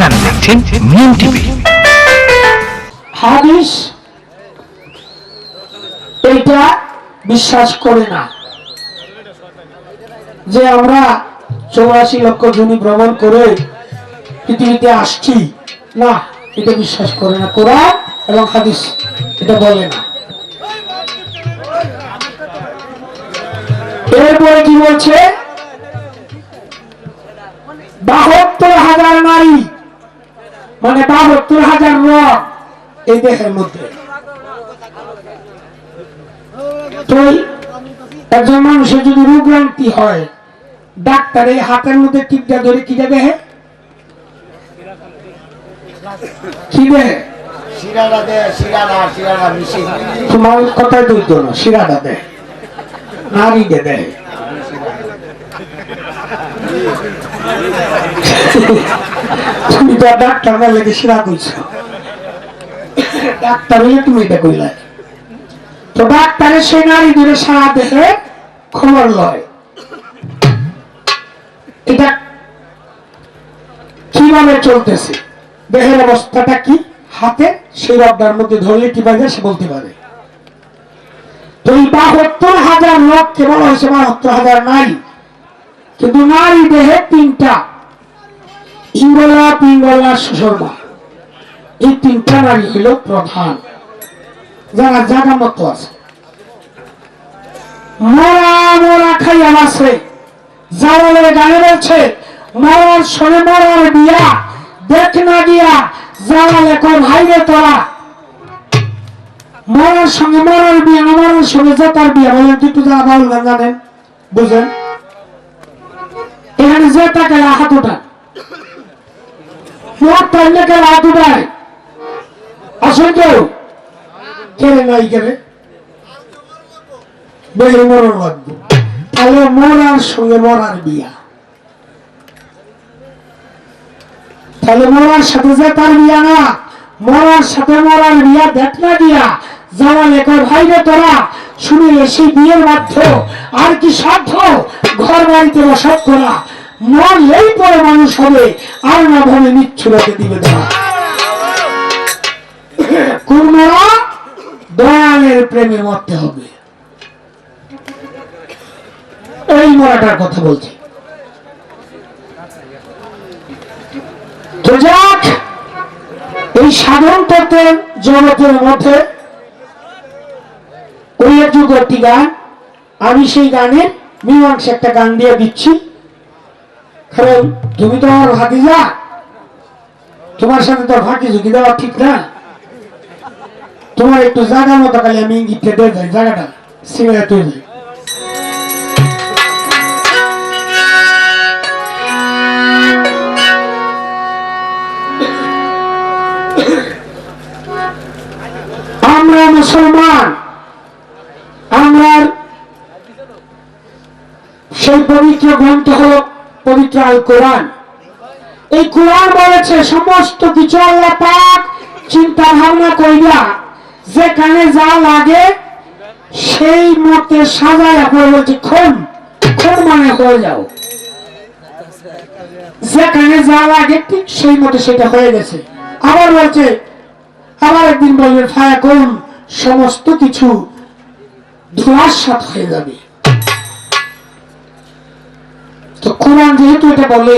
আপনারা দেখছেন মিম টিভি। হাদিস, এটা বিশ্বাস করে না। যে আমরা চৌরাশি লক্ষ জমি ভ্রমণ করে পৃথিবীতে আসছি, না, এটা বিশ্বাস করে না। কোরআন এবং হাদিস এটা বলে না। এরপরে কি বলছে? বাহাত্তর হাজার নারী মানে বাহাত্তর হাজার রথ এই দেহের মধ্যে। তো একজন মানুষের যদি রোগক্রান্তি হয় ডাক্তারে হাতের মধ্যে টিপটা ধরে কি দেহে কি দেহে দে শিরাটা শিরাটা মিশিয়ে তোমার কথাই দুধ না শিরাটা দেয় নারী দে। দেয় তুমি তো ডাক্তার লেগে শিরা কইছো ডাক্তার হইলে তুমি এটা তো ডাক্তারের সেই নারী ধরে সারা খবর লয়। এটা কীভাবে চলতেছে? দেহের অবস্থাটা কি? হাতে সেই রব্দার মধ্যে ধরলে কি পাবে সে বলতে পারে। তো এই বাহাত্তর হাজার লোককে বলা হয়েছে, বাহাত্তর হাজার নারী। কিন্তু নারী দেহে তিনটা, ইঙ্গলা পিঙ্গলা সুষর্মা এই তিনটা নারী হইল প্রধান। যারা জায়গা মতো আছে। মরা মরা খাইয়া আছে জাওয়ালের গানে বলছে, মরার সঙ্গে মরার বিয়া, দেখ না গিয়া জাওয়ালে কয় ভাই রে তোরা। মরার সঙ্গে মরার বিয়া আমার সঙ্গে জেতার বিয়া, বলেন, একটু যারা বাউল গান জানেন, বুঝেন। এখানে জেতা গেলে হাত উঠান মর তাইলে গেলে হাত উঠায় আসেন কেউ কেড়ে নাই কেড়ে বেশি মরণ লাগবে। তাহলে মরার সঙ্গে মরার বিয়া। তাহলে মরার সাথে যে তার বিয়া না, মরার সাথে মরার বিয়া দেখ না দিয়া। যাওয়া লেখার ভাই রে তোরা, শুনিলে সেই বিয়ের বাধ্য। আর কি সাধ্য? বাড়িতে বসত করা মরলেই পরে মানুষ হবে, আর না ভাবে নিচ্ছুরকে দিবে দেওয়া কুর্মরা দয়ালের প্রেমে মরতে হবে। এই মরাটার কথা বলছি। তো যাক, এই সাধারণ তত্ত্বের জগতের মধ্যে উল্লেখযোগ্য একটি গান, আমি সেই গানের মীমাংসা একটা গান দিয়ে দিচ্ছি। কারণ তুমি তো আমার ভাতিজা। তোমার সাথে তো ফাঁকি ঝুঁকি দেওয়া ঠিক না। তোমার একটু জায়গা মতো খালি আমি ইঙ্গিতটা দিয়ে যাই জায়গাটা সিঙ্গা তুই যাই আমরা মুসলমান আমরা সেই পবিত্র গ্রন্থ হল পবিত্র আল কোরআন। এই কোরআন বলেছে সমস্ত কিছু আল্লাহ পাক চিন্তা ভাবনা কইরা যেখানে যা লাগে সেই মতে সাজায় পড়ে বলছে, খুন খুন মানে হয়ে যাও। যেখানে যা লাগে ঠিক সেই মতে সেটা হয়ে গেছে। আবার বলছে, আবার একদিন বলবে ফায়া কোন সমস্ত কিছু ধোঁয়ার সাথ হয়ে যাবে। কোরআন যেহেতু এটা বলে,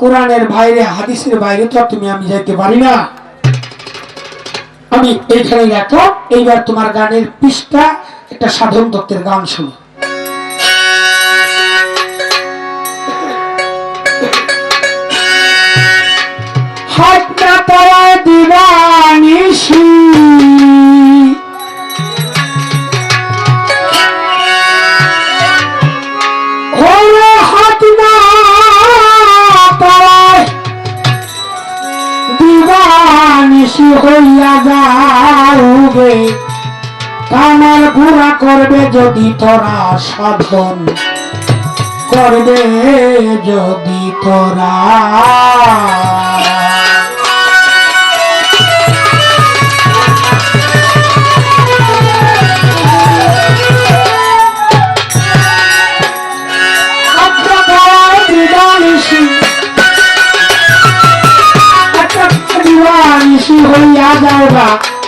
কোরআনের বাইরে, হাদিসের বাইরে তো তুমি আমি যাইতে পারি না। আমি এইখানে রাখো, এইবার তোমার গানের পৃষ্ঠা, একটা সাধন দত্তের গান শুনো। হাত না পাওয়ায় দিবানিসি করবে যদি তোরা সাধন? করবে যদি তোরা।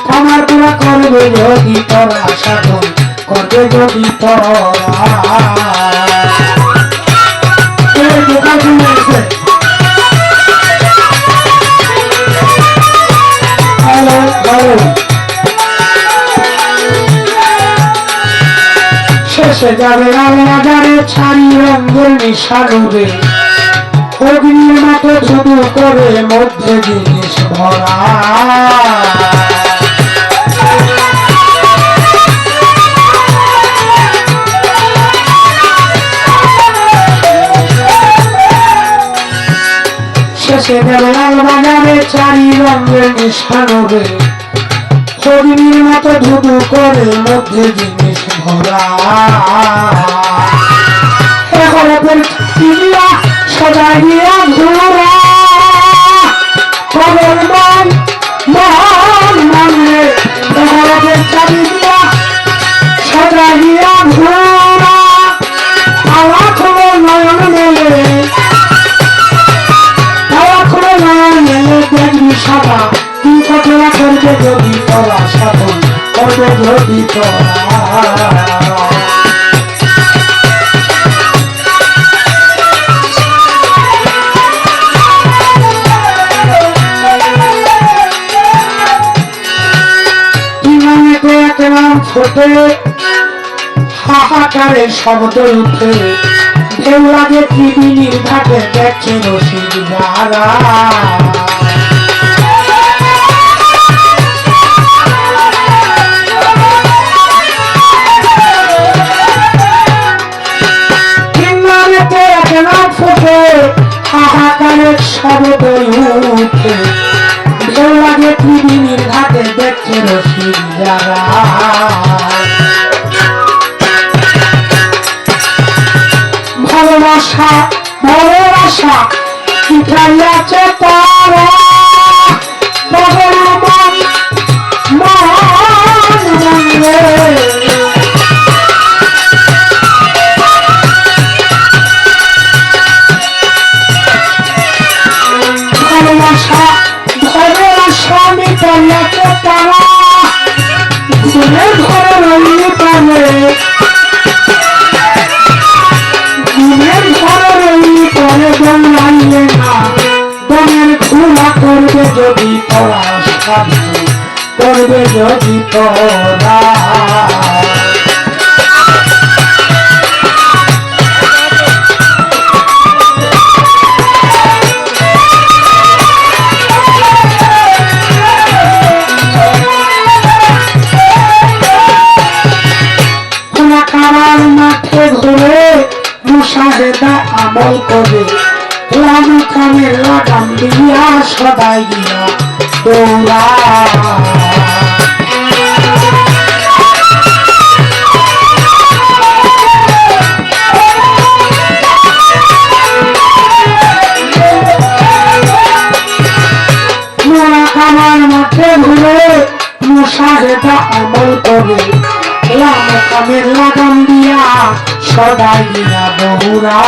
আমার পুরা করবে যদি তোরা সাধন। যদি শেষে যাবে রাজারে ছাড়ি রঙের নিশানুরে অগ্নির মতো শুধু করে মধ্যে জিনিস ভরা। নিশানুরে হরিণীর মতো ধুধু করে মধ্যে জিনিস ভরা। চিলিয়া সজাইয়া ঘোরা যদি তোরা ইমানেতে একরাম ফোটে হাহাকারে শব্দ উঠে? ঢেউ লাগে ত্রিবিনীর ঘাটে দেখছে রসিদ যারা হাহাকারে শব্দ উঠে লাগে পৃথিবীর ঘাটে দেখছে রসিক যারা। ভালোবাসা ভালোবাসা শিখাইয়াছে তারা? যদি পড়াশোনা করবে যদি তোরা সদাই দিয়া দৌড়া মোরা মাঠে ঘুরে মুসাহেদা আমল করে। লাম কামের লাগাম দিয়া সদাই দিয়া বহুরা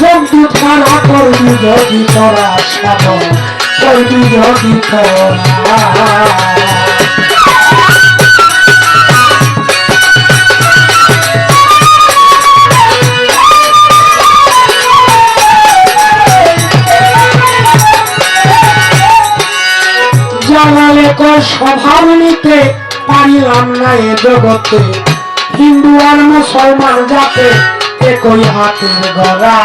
জন্তু ছাড়া করবি যদি তোরা সাধন। করবি যদি তোরা। কর স্বভাব নিতে পারিলাম না এ জগতে। হিন্দু আর মুসলমান যাতে একই হাতের গড়া।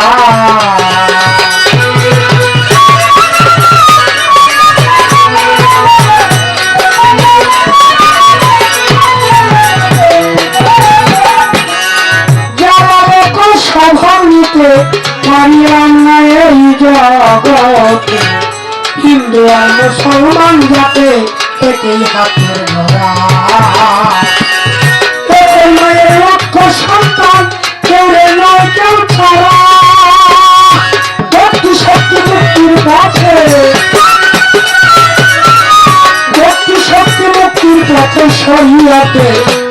শরীয়তে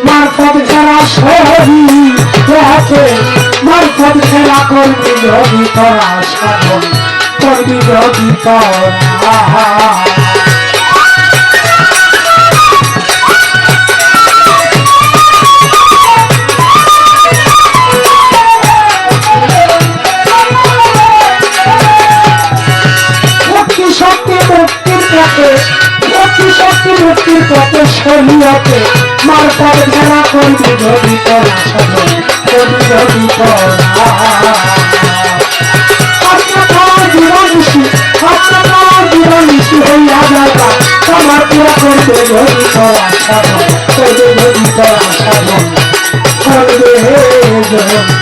মারফত ঘেরা শরীয়তে মারফত ঘেরা করবি যদি তোরা সাধন করবি যদি তোরা শক্তি মুক্তির পথে শরীয়তে করবি যদি তোরা সাধন করবি জীবনীষী আপনার জীবনীষী হইয়া যাবা তোমার পুরা করবে ধরি তোরা সাধন করবে ধরি তোরা সাধন করবে ধরি